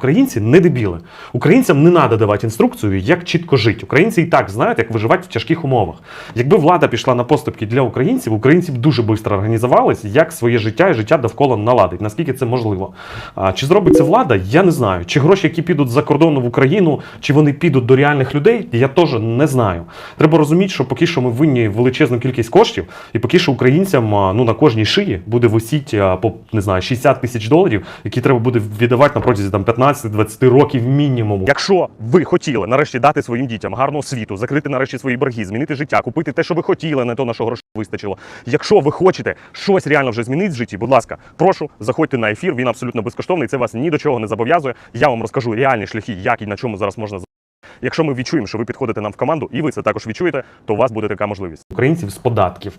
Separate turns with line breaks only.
українці не дебіли. Українцям не треба давати інструкцію, як чітко жити. Українці і так знають, як виживати в тяжких умовах. Якби влада пішла на поступки для українців, українці б дуже швидко організувались, як своє життя і життя довкола наладить. Наскільки це можливо? А, чи зробить це влада? Я не знаю. Чи гроші, які підуть за кордон в Україну, чи вони підуть до реальних людей, я теж не знаю. Треба розуміти, що поки що ми винні величезну кількість коштів, і поки що українцям ну на кожній шиї буде висіти по не знаю 60 тисяч доларів, які треба буде віддавати на протязі там 15-20 років мінімум. Якщо ви хотіли нарешті дати своїм дітям гарну освіту, закрити нарешті свої борги, змінити життя, купити те, що ви хотіли, не то на що грошей вистачило. Якщо ви хочете щось реально вже змінити в житті, будь ласка, прошу, заходьте на ефір. Він абсолютно безкоштовний. Це вас ні до чого не зобов'язує. Я вам розкажу реальні шляхи, як і на чому зараз можна Якщо ми відчуємо, що ви підходите нам в команду, і ви це також відчуєте, то у вас буде така можливість. Українців з податків.